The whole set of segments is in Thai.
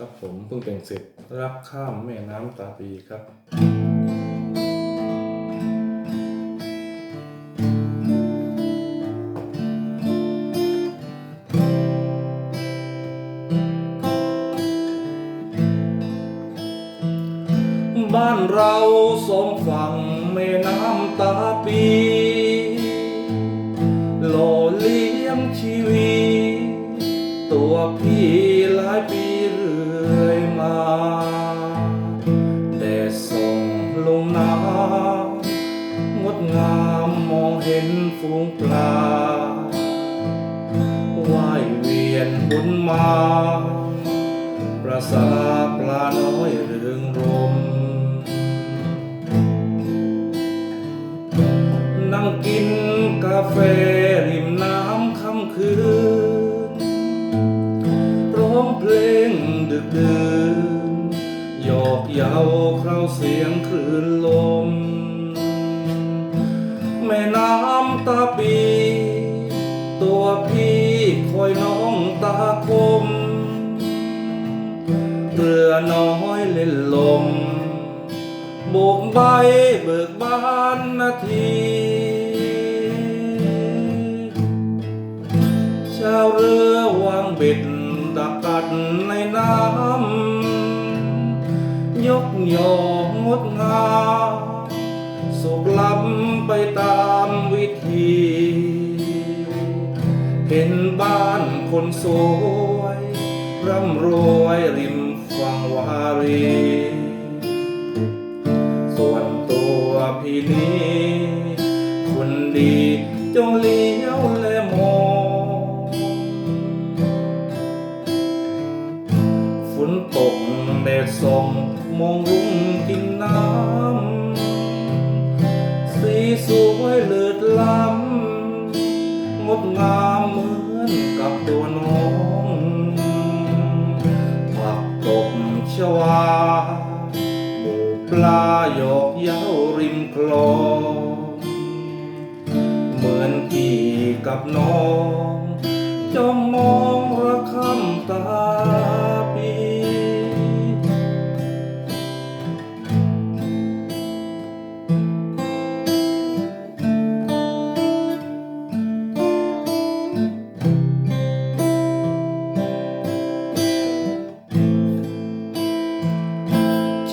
ครับผมเพิ่งแต่งเสร็จรับข้ามแม่น้ำตาปีครับบ้านเราสมฝั่ง เห็นฝูงปลาว่ายเวียนบนมาประสาปลาน้อยเรืองรม นั่งกินกาแฟริมน้ำค่ำคืน ร้องเพลงดึกดื่นหยอกเย้าเคราเสียงคลื่นลม แม่น้ำตาปี ตัวพี่คอยน้องตาคมเรือน้อยเล่นลมโบกใบเบิกบานนาที ชาวเรือวางเบ็ดดักกัดในน้ำ ยกยองดงาม สุขล้ำไปตามวิธี เห็นบ้านคนสวย ร่ำรวยริมฝั่งวารี ส่วนตัวพี่นี้ คนดีจงเลี้ยวและมองฝนตกแดดส่องมองรุ้งกินน้ำ สวยเลิศล้ำงดงามเหมือนกับตัวน้องผักตบชวาหมูปลาหยอกเย้าริมคลองเหมือนพี่กับน้องจ้องมองระคำ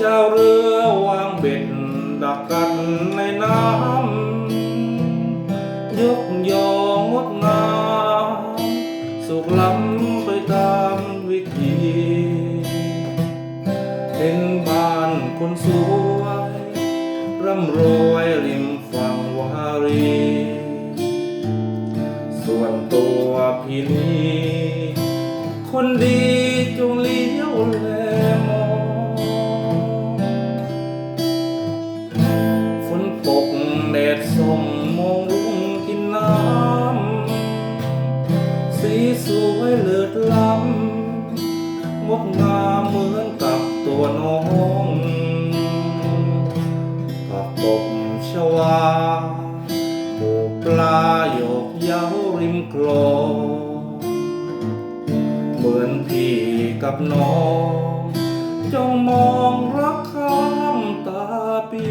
ชาวเรือวางเบ็ดดักกันในน้ำยกยองดงามสุขล้ำไปตามวิธีเห็นบ้านคนสวยร่ำรวยริมฝั่งวารี ส่วนตัวพี่นี้ ตัวน้องผักตบชวาปูปลาหยกเย้าริมคลองเหมือนพี่กับน้องจ้องมองรักข้ามตาปี